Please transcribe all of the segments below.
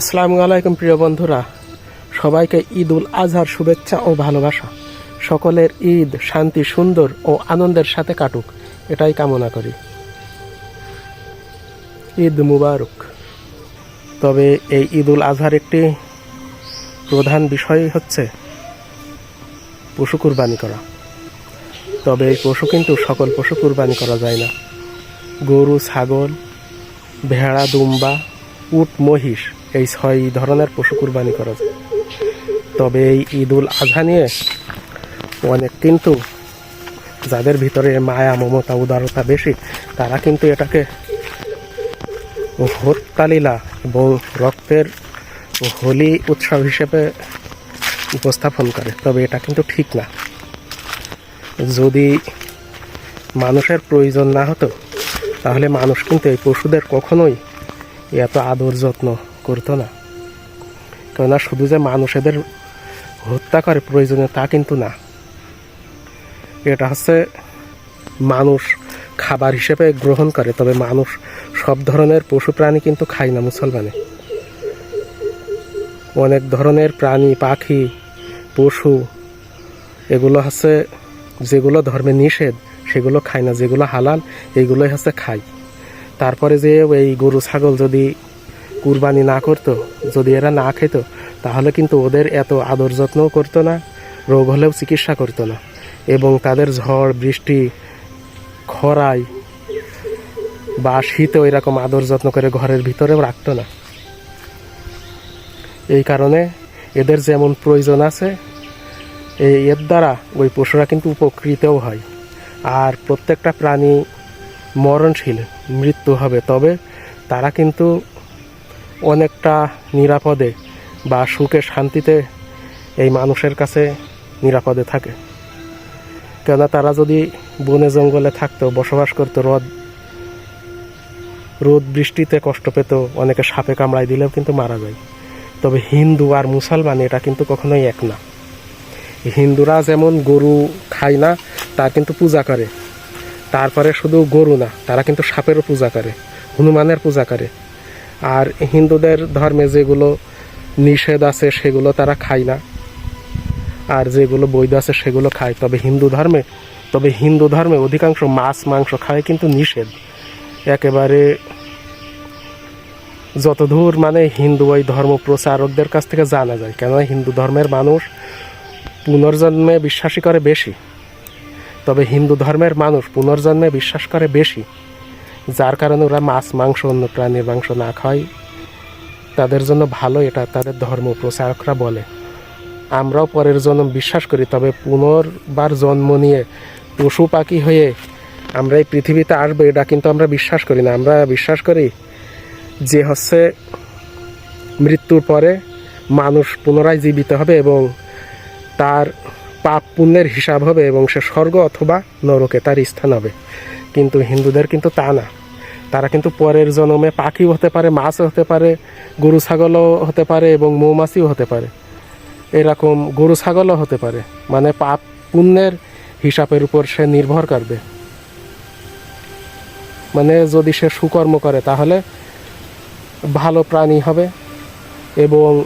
আসসালামু আলাইকুম, প্রিয় বন্ধুরা। সবাইকে ঈদ উল আজহার শুভেচ্ছা ও ভালোবাসা। সকলের ঈদ শান্তি, সুন্দর ও আনন্দের সাথে কাটুক। এটাই কামনা করি। ঈদ মুবারক। তবে এই ঈদ উল আজহার একটি প্রধান বিষয় হচ্ছে পশু কুরবানি করা। তবে এই পশু কিন্তু সকল পশু কুরবানি করা যায় না। গরু, ছাগল, ভেড়া, দুম্বা, উট, মহিষ এই ছয় ধরনের পশু কুরবানি করা যায়। তবে এই ঈদ উল আজহা নিয়ে অনেক কিন্তু যাদের ভিতরে মায়া, মমতা, উদারতা বেশি, তারা কিন্তু এটাকে হত্যালীলা এবং রক্তের হোলি উৎসব হিসেবে উপস্থাপন করে। তবে এটা কিন্তু ঠিক না। যদি মানুষের প্রয়োজন না হতো, তাহলে মানুষ কিন্তু এই পশুদের কখনোই এত আদর যত্ন করতো না। কেননা শুধু যে মানুষ এদের হত্যা করে প্রয়োজনে তা কিন্তু না। এটা হচ্ছে মানুষ খাবার হিসেবে গ্রহণ করে, তবে মানুষ সব ধরনের পশু প্রাণী কিন্তু খায় না মুসলমানে। অনেক ধরনের প্রাণী, পাখি, পশু, এগুলো হচ্ছে যেগুলো ধর্মে নিষেধ, সেগুলো খায় না। যেগুলো হালাল এইগুলোই হচ্ছে খায়। তারপরে যে এই গরু, ছাগল যদি কুরবানি না করতো, যদি এরা না খেত, তাহলে কিন্তু ওদের এত আদর যত্নও করতো না, রোগ হলেও চিকিৎসা করতো না। এবং তাদের ঝড়, বৃষ্টি, খরায় বা শীতেও এরকম আদর যত্ন করে ঘরের ভিতরেও রাখতো না। এই কারণে এদের যেমন প্রয়োজন আছে, এই এর দ্বারা ওই পশুরা কিন্তু উপকৃতও হয়। আর প্রত্যেকটা প্রাণী মরণশীল, মৃত্যু হবে, তবে তারা কিন্তু অনেকটা নিরাপদে বা সুখে শান্তিতে এই মানুষের কাছে নিরাপদে থাকে। কেননা তারা যদি বনে জঙ্গলে থাকতো, বসবাস করতো, রদ, রোদ বৃষ্টিতে কষ্ট পেত, অনেকে সাপে কামড়াই দিলেও কিন্তু মারা যায়। তবে হিন্দু আর মুসলমান এটা কিন্তু কখনোই এক না। হিন্দুরা যেমন গরু খায় না, তার কিন্তু পূজা করে। তারপরে শুধু গরু না, তারা কিন্তু সাপেরও পূজা করে, হনুমানের পূজা করে। আর হিন্দুদের ধর্মে যেগুলো নিষেধ আছে, সেগুলো তারা খায় না। আর যেগুলো বৈধ আছে, সেগুলো খায়। তবে হিন্দু ধর্মে, তবে হিন্দু ধর্মে অধিকাংশ মাছ, মাংস খায় কিন্তু নিষেধ। একেবারে যতদূর মানে হিন্দু ওই ধর্ম প্রচারকদের কাছ থেকে জানা যায়, কেননা হিন্দু ধর্মের মানুষ পুনর্জন্মে বিশ্বাসী করে বেশি। তবে হিন্দু ধর্মের মানুষ পুনর্জন্মে বিশ্বাস করে বেশি। যার কারণে ওরা মাছ, মাংস, অন্য প্রাণীর মাংস না খায়। তাদের জন্য ভালো এটা তাদের ধর্ম, প্রচারকরা বলে। আমরাও পরের জন্ম বিশ্বাস করি, তবে পুনর্বার জন্ম নিয়ে পশু পাখি হয়ে আমরা এই পৃথিবীতে আসব, এটা কিন্তু আমরা বিশ্বাস করি না। আমরা বিশ্বাস করি যে হচ্ছে মৃত্যুর পরে মানুষ পুনরায় জীবিত হবে এবং তার পাপ পুণ্যের হিসাব হবে এবং সে স্বর্গ অথবা নরকে তার স্থান হবে। কিন্তু হিন্দুদের কিন্তু তা না। তারা কিন্তু পরের জন্মে পাখিও হতে পারে, মাছও হতে পারে, গরু, ছাগলও হতে পারে এবং মৌমাছিও হতে পারে। এরকম গরু, ছাগলও হতে পারে। মানে পাপ পুণ্যের হিসাবের উপর সে নির্ভর করবে। মানে যদি সে সুকর্ম করে, তাহলে ভালো প্রাণী হবে এবং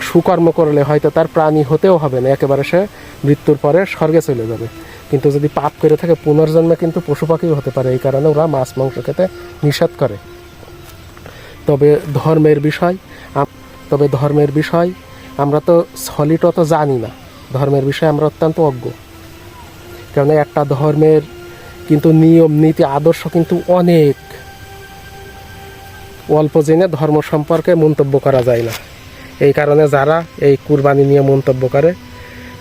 সুকর্ম করলে হয়তো তার প্রাণী হতেও হবে না। একেবারে সে মৃত্যুর পরে স্বর্গে চলে যাবে। কিন্তু যদি পাপ করে থাকে, পুনর্জন্মে কিন্তু পশু পাখিও হতে পারে। এই কারণে ওরা মাছ, মাংস খেতে নিষেধ করে। তবে ধর্মের বিষয় তবে ধর্মের বিষয় আমরা তো সলিড অত জানি না। ধর্মের বিষয়ে আমরা অত্যন্ত অজ্ঞ। কেননা একটা ধর্মের কিন্তু নিয়ম, নীতি, আদর্শ কিন্তু অনেক। অল্প জেনে ধর্ম সম্পর্কে মন্তব্য করা যায় না। এই কারণে যারা এই কুরবানি নিয়ে মন্তব্য করে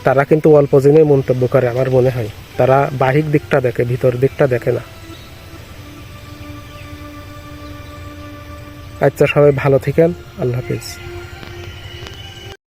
তারা কিন্তু অল্প দিনে মন্তব্য করে, আমার মনে হয়। তারা বাহিক দিকটা দেখে, ভিতর দিকটা দেখে না। আচ্ছা সবাই ভালো থাকেন। আল্লাহ হাফিজ।